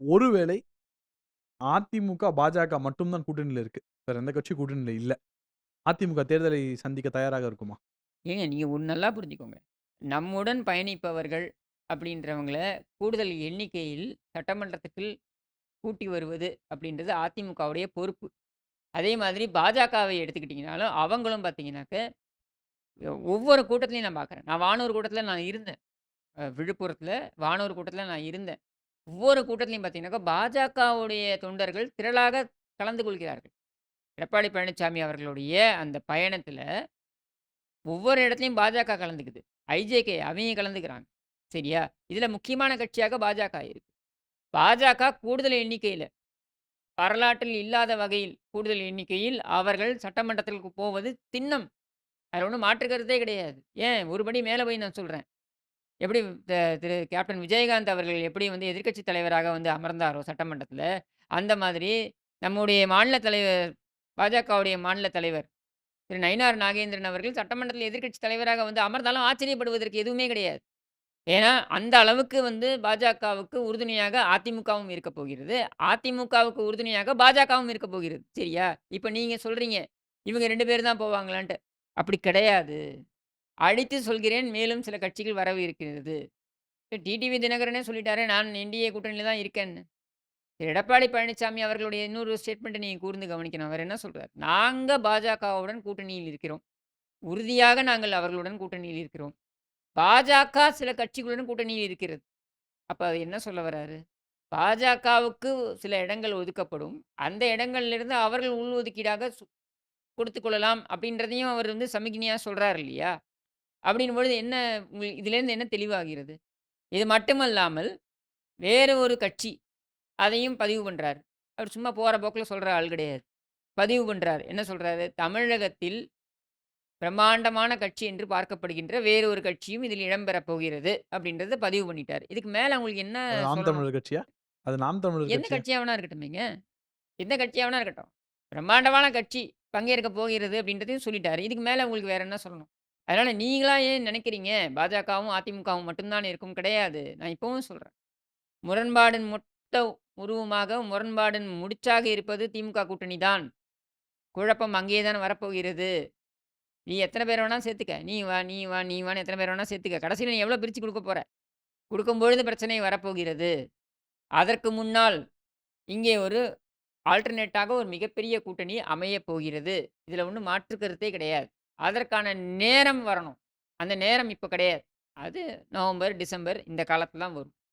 ஒருவேளை அதிமுக, பாஜக மட்டும்தான் கூட்டணியில் இருக்கு. வேற எந்த கட்சியும் கூட்டணியில் இல்லை அதிமுக தேர்தலை சந்திக்க தயாராக இருக்குமா? ஏங்க நீங்க ஒன்று நல்லா புரிஞ்சுக்கோங்க. நம்முடன் பயணிப்பவர்கள் அப்படின்றவங்கள கூடுதல் எண்ணிக்கையில் சட்டமன்றத்துக்கு கூட்டி வருவது அப்படின்றது அதிமுகவுடைய பொறுப்பு. அதே மாதிரி பாஜகவை எடுத்துக்கிட்டிங்கனாலும் அவங்களும் பார்த்தீங்கன்னாக்க, ஒவ்வொரு கூட்டத்திலையும் நான் பார்க்குறேன். நான் வானூர் கூட்டத்தில் நான் இருந்தேன். விழுப்புரத்தில் வானூர் கூட்டத்தில் நான் இருந்தேன். ஒவ்வொரு கூட்டத்திலையும் பார்த்தீங்கன்னாக்கா, பாஜகவுடைய தொண்டர்கள் திரளாக கலந்து கொள்கிறார்கள். எடப்பாடி பழனிசாமி அவர்களுடைய அந்த பயணத்தில் ஒவ்வொரு இடத்துலயும் பாஜக கலந்துக்குது. ஐஜேகே அவங்க கலந்துக்கிறாங்க. சரியா? இதில் முக்கியமான கட்சியாக பாஜக இருக்கு. பாஜக கூடுதல் எண்ணிக்கையில, வரலாற்றில் இல்லாத வகையில் கூடுதல் எண்ணிக்கையில் அவர்கள் சட்டமன்றத்திற்கு போவது திண்ணம். அதில் ஒண்ணும் மாற்றுக்கிறதே கிடையாது. ஏன் ஒரு படி மேல போய் நான் சொல்றேன். எப்படி திரு கேப்டன் விஜயகாந்த் அவர்கள் எப்படி வந்து எதிர்க்கட்சி தலைவராக வந்து அமர்ந்தாரோ சட்டமன்றத்தில் அந்த மாதிரி நம்முடைய மாநில தலைவர் பாஜகவுடைய மாநில தலைவர் திரு நயினார் நாகேந்திரன் அவர்கள் சட்டமன்றத்தில் எதிர்க்கட்சி தலைவராக வந்து அமர்ந்தாலும் ஆச்சரியப்படுவதற்கு எதுவுமே கிடையாது. ஏன்னா, அந்த அளவுக்கு வந்து பாஜகவுக்கு உறுதுணையாக அதிமுகவும் இருக்க போகிறது. அதிமுகவுக்கு உறுதுணையாக பாஜகவும் இருக்க போகிறது. சரியா? இப்போ நீங்கள் சொல்கிறீங்க இவங்க ரெண்டு பேர் தான் போவாங்களான்ட்டு. அப்படி கிடையாது. அழித்து சொல்கிறேன், மேலும் சில கட்சிகள் வரவு இருக்கிறது. டிடிவி தினகரனே சொல்லிட்டாரு நான் என்டிஏ கூட்டணியில் தான் இருக்கேன்னு. எடப்பாடி பழனிசாமி அவர்களுடைய இன்னொரு ஸ்டேட்மெண்ட்டை நீங்கள் கூர்ந்து கவனிக்கணும். அவர் என்ன சொல்கிறார் நாங்கள் பாஜகவுடன் கூட்டணியில் இருக்கிறோம். உறுதியாக நாங்கள் அவர்களுடன் கூட்டணியில் இருக்கிறோம். பாஜக சில கட்சிகளுடன் கூட்டணியில் இருக்கிறது. அப்போ அது என்ன சொல்ல வராரு? பாஜகவுக்கு சில இடங்கள் ஒதுக்கப்படும். அந்த இடங்கள்லிருந்து அவர்கள் உள்ஒதுக்கீடாக கொடுத்து கொடுத்துக் கொள்ளலாம் அப்படின்றதையும் அவர் வந்து சமிக்ஞையாக சொல்கிறார் இல்லையா? அப்படின்னும் பொழுது என்ன உங்கள் இதிலேருந்து என்ன தெளிவாகிறது? இது மட்டுமல்லாமல், வேறு ஒரு கட்சி அதையும் பதிவு பண்றாரு. அவர் சும்மா போற போக்குல சொல்ற ஆள் கிடையாது. பதிவு பண்றாரு. என்ன சொல்றாரு? தமிழகத்தில் பிரம்மாண்டமான கட்சி என்று பார்க்கப்படுகின்ற வேறு ஒரு கட்சியும் இதில் இடம்பெறப் போகிறது அப்படின்றத பதிவு பண்ணிட்டாரு. இதுக்கு மேல உங்களுக்கு என்ன நாம்? தமிழர் கட்சியா? அது நாம் தமிழர் எந்த கட்சியா? கட்சியா வேணா இருக்கட்டுமேங்க. எந்த கட்சியா வேணா இருக்கட்டும். பிரம்மாண்டமான கட்சி பங்கேற்க போகிறது அப்படின்றதையும் சொல்லிட்டாரு. இதுக்கு மேல உங்களுக்கு வேற என்ன சொல்லணும்? அதனால் நீங்களா ஏன் நினைக்கிறீங்க, பாஜகவும், அதிமுகவும் மட்டும்தான் இருக்கும்? கிடையாது. நான் இப்போவும் சொல்கிறேன் முரண்பாடின் மொத்த உருவமாக, முரண்பாடின் முடிச்சாக இருப்பது திமுக கூட்டணி தான். குழப்பம் அங்கேயே தான் வரப்போகிறது. நீ எத்தனை பேர் வேணால் சேர்த்துக்க. நீ வா, நீ வா, நீ வான்னு எத்தனை பேர் வேணால் சேர்த்துக்க. கடைசியில நீ எவ்வளோ பிரித்து கொடுக்க போகிற கொடுக்கும்பொழுது பிரச்சனை வரப்போகிறது. அதற்கு முன்னால் இங்கே ஒரு ஆல்டர்னேட்டாக ஒரு மிகப்பெரிய கூட்டணி அமையப் போகிறது. இதில் ஒன்றும் மாற்று கருத்தே கிடையாது. அதற்கான நேரம் வரணும். அந்த நேரம் இப்போ கிடையாது. அது நவம்பர், டிசம்பர் இந்த காலத்தில் தான் வரும்.